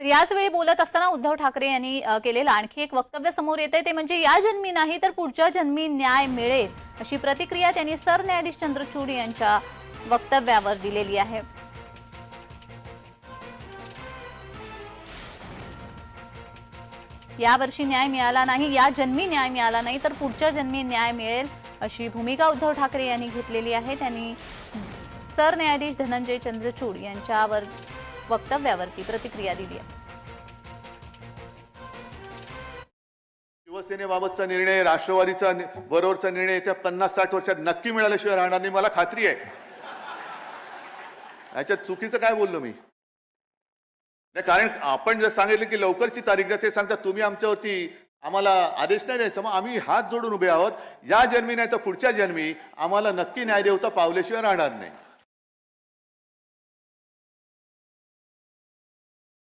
तर याच वेळी बोलत असताना उद्धव ठाकरे यांनी केलेलं आणखी एक वक्तव्य समोर येत आहे ते म्हणजे या जन्मी नाही तर पुढच्या जन्मी न्याय मिळेल अशी प्रतिक्रिया त्यांनी सरन्यायाधीश चंद्रचूड यांच्या वक्तव्यावर दिलेली आहे. यावर्षी न्याय मिळाला नाही या जन्मी न्याय मिळाला नाही तर पुढच्या जन्मी न्याय मिळेल अशी भूमिका उद्धव ठाकरे यांनी घेतलेली आहे. त्यांनी सरन्यायाधीश धनंजय चंद्रचूड यांच्यावर वक्तव्यावरती प्रतिक्रिया दिली आहे. शिवसेनेबाबतचा निर्णय राष्ट्रवादीचा बरोबरचा निर्णय येत्या पन्नास साठ वर्षात नक्की मिळाल्याशिवाय राहणार नाही मला खात्री आहे. याच्यात चुकीचं काय बोललो मी? कारण आपण जर सांगितलं की लवकरची तारीख द्या ते सांगता तुम्ही आमच्यावरती आम्हाला आदेश नाही द्यायचा. मग आम्ही हात जोडून उभे आहोत. या जन्मी नाही तर पुढच्या जन्मी आम्हाला नक्की न्याय देवता पावल्याशिवाय राहणार नाही.